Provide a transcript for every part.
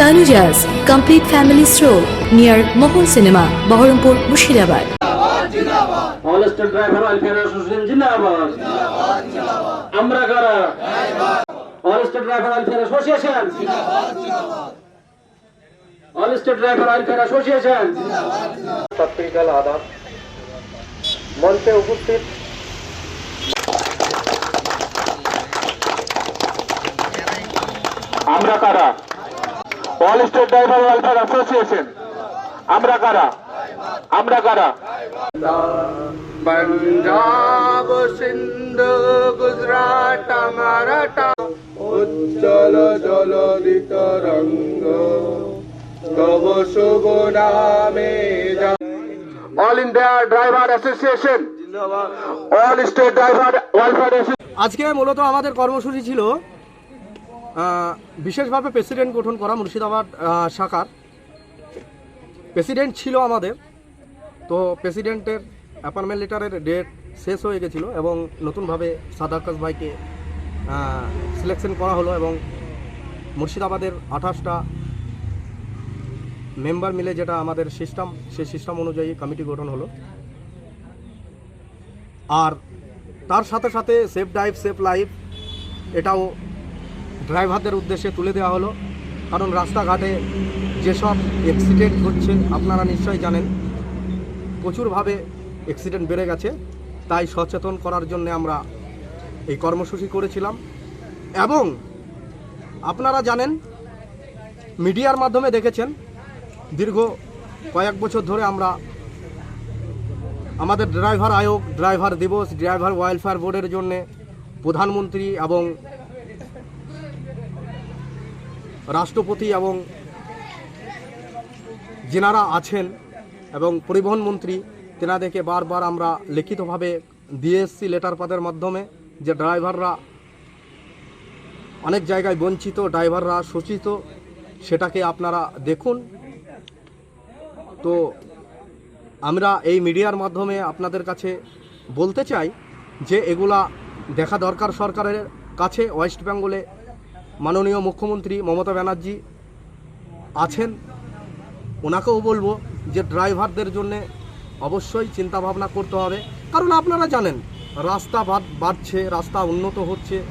Tanuja's complete family store near Mohan cinema Berhampore Murshidabad. All driver welfare association জিন্দাবাদ। আমরা কারা? All driver welfare association all driver welfare association সত্যিকাল আদাব। মঞ্চে উপস্থিত আমরা কারা? All state driver welfare association. আমরা কারা? আমরা কারা? পঞ্জাব সিন্ধু গুজরাট মারাঠা উজ্জ্বল জলদিত রঙ্গ। তব শুভ নামে all India driver association. All state driver welfare আজকে মূলত আমাদের কর্মসূচি ছিল বিশেষভাবে প্রেসিডেন্ট গঠন করা মুর্শিদাবাদ শাখার। প্রেসিডেন্ট ছিল আমাদের, তো প্রেসিডেন্টের অ্যাপয়েন্টমেন্ট লেটারের ডেট শেষ হয়ে গেছিল এবং নতুনভাবে সাদাকাস ভাইকে সিলেকশন করা হলো এবং মুর্শিদাবাদের আঠাশটা মেম্বার মিলে যেটা আমাদের সিস্টেম সেই সিস্টেম অনুযায়ী কমিটি গঠন হলো। আর তার সাথে সাথে সেফ ড্রাইভ সেফ লাইফ এটাও ড্রাইভারদের উদ্দেশ্যে তুলে দেওয়া হলো। কারণ রাস্তাঘাটে যেসব অ্যাক্সিডেন্ট হচ্ছে, আপনারা নিশ্চয়ই জানেন, প্রচুরভাবে অ্যাক্সিডেন্ট বেড়ে গেছে। তাই সচেতন করার জন্য আমরা এই কর্মসূচি করেছিলাম। এবং আপনারা জানেন, মিডিয়ার মাধ্যমে দেখেছেন, দীর্ঘ কয়েক বছর ধরে আমরা আমাদের ড্রাইভার আয়োগ ড্রাইভার দিবস ড্রাইভার ওয়েলফেয়ার বোর্ডের জন্য প্রধানমন্ত্রী এবং রাষ্ট্রপতি এবং যেনারা আছেন এবং পরিবহন মন্ত্রী, তেনাদেরকে বারবার আমরা লিখিতভাবে দিয়ে এসছি লেটার পাতের মাধ্যমে যে ড্রাইভাররা অনেক জায়গায় বঞ্চিত, ড্রাইভাররা শোষিত, সেটাকে আপনারা দেখুন। তো আমরা এই মিডিয়ার মাধ্যমে আপনাদের কাছে বলতে চাই যে এগুলা দেখা দরকার সরকারের কাছে, ওয়েস্ট বেঙ্গলে মাননীয় মুখ্যমন্ত্রী মমতা ব্যানার্জি আছেন। ওনাকেও বলব যে ড্রাইভারদের জন্যে অবশ্যই চিন্তা ভাবনা করতে হবে। কারণ আপনারা জানেন, রাস্তা বাড়ছে, রাস্তা উন্নত হচ্ছে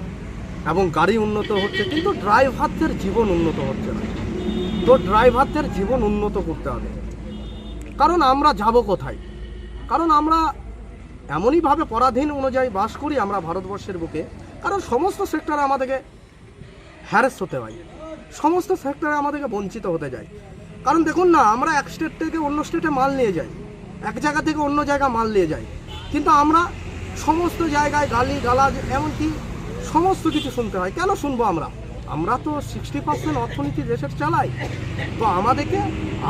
এবং গাড়ি উন্নত হচ্ছে, কিন্তু ড্রাইভারদের জীবন উন্নত হচ্ছে না। তো ড্রাইভারদের জীবন উন্নত করতে হবে। কারণ আমরা যাব কোথায়? কারণ আমরা এমনইভাবে পরাধীন অনুযায়ী বাস করি আমরা ভারতবর্ষের বুকে। কারণ সমস্ত সেক্টরে আমাদেরকে হ্যারেস হতে হয়। সমস্ত সেক্টরে আমাদেরকে বঞ্চিত হতে যায়। কারণ দেখুন না আমরা এক স্টেট থেকে অন্য স্টেটে মাল নিয়ে যাই। এক জায়গা থেকে অন্য জায়গা মাল নিয়ে যাই। কিন্তু আমরা সমস্ত জায়গায় গালি গালাজ এমনকি সমস্ত কিছু শুনতে হয়। কেন শুনব আমরা? আমরা তো সিক্সটি পার্সেন্ট অর্থনীতি দেশের চালাই। তো আমাদেরকে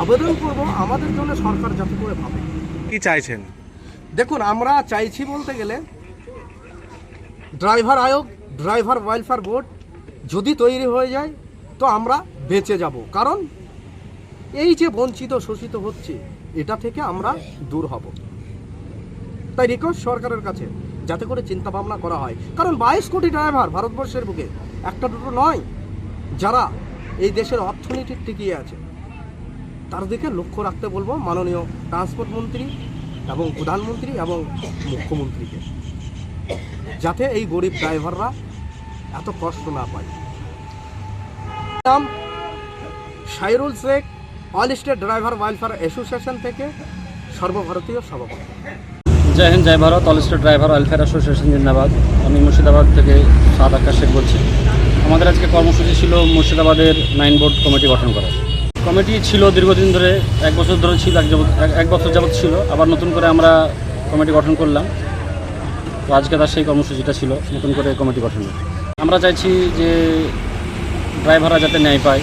আবেদন করব আমাদের জন্য সরকার যাতে করে ভাবে। কি চাইছেন? দেখুন আমরা চাইছি বলতে গেলে ড্রাইভার আয়োগ ড্রাইভার ওয়েলফেয়ার বোর্ড যদি তৈরি হয়ে যায়, তো আমরা বেঁচে যাব। কারণ এই যে বঞ্চিত, শোষিত হচ্ছে, এটা থেকে আমরা দূর হব। তাই রিকোয়েস্ট সরকারের কাছে, যাতে করে চিন্তা ভাবনা করা হয়। কারণ বাইশ কোটি ড্রাইভার ভারতবর্ষের বুকে, একটা দুটো নয়, যারা এই দেশের অর্থনীতি টিকিয়ে আছে। তার দিকে লক্ষ্য রাখতে বলব মাননীয় ট্রান্সপোর্ট মন্ত্রী এবং প্রধানমন্ত্রী এবং মুখ্যমন্ত্রীকে। যাতে এই গরিব ড্রাইভাররা এত কষ্ট না পায় নাম Sairul Sheikh, all state driver welfare association থেকে সর্বভারতীয় সভাপতি। জয় হিন্দ, জয় Bharat, all state driver welfare association, জিন্দাবাদ। আমি মুর্শিদাবাদ থেকে সাদ আকাশ শেখ বলছি। আমাদের আজকে কর্মসূচি ছিল মুর্শিদাবাদের নাইন বোর্ড কমিটি গঠন করা কমিটি ছিল দীর্ঘদিন ধরে, এক বছর ধরে ছিল, এক বছর যাবত ছিল। আবার নতুন করে আমরা কমিটি গঠন করলাম। তো আজকে তার সেই কর্মসূচিটা ছিল, নতুন করে কমিটি গঠন আমরা চাইছি যে ড্রাইভাররা যাতে ন্যায় পায়।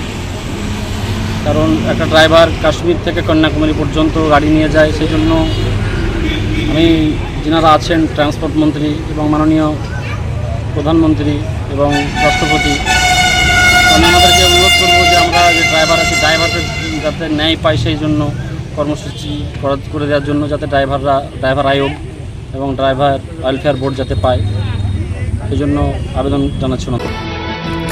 কারণ একটা ড্রাইভার কাশ্মীর থেকে কন্যাকুমারী পর্যন্ত গাড়ি নিয়ে যায়, সেই জন্য আমি যিনারা আছেন ট্রান্সপোর্ট মন্ত্রী এবং মাননীয় প্রধানমন্ত্রী এবং রাষ্ট্রপতি, আমি আমাদেরকে অনুরোধ করব যে আমরা যে ড্রাইভার আছি ড্রাইভারদের যাতে ন্যায় পাই সেই জন্য কর্মসূচি করে দেওয়ার জন্য যাতে ড্রাইভাররা, ড্রাইভার আয়োগ এবং ড্রাইভার ওয়েলফেয়ার বোর্ড যাতে পায়। এজন্য আবেদন জানাচ্ছিলাম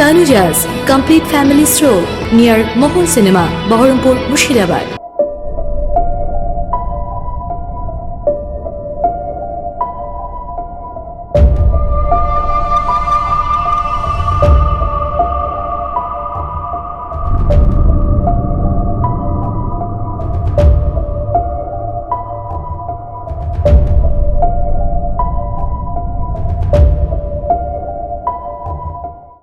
Tanuja's complete family store near Mohan cinema Berhampore Murshidabad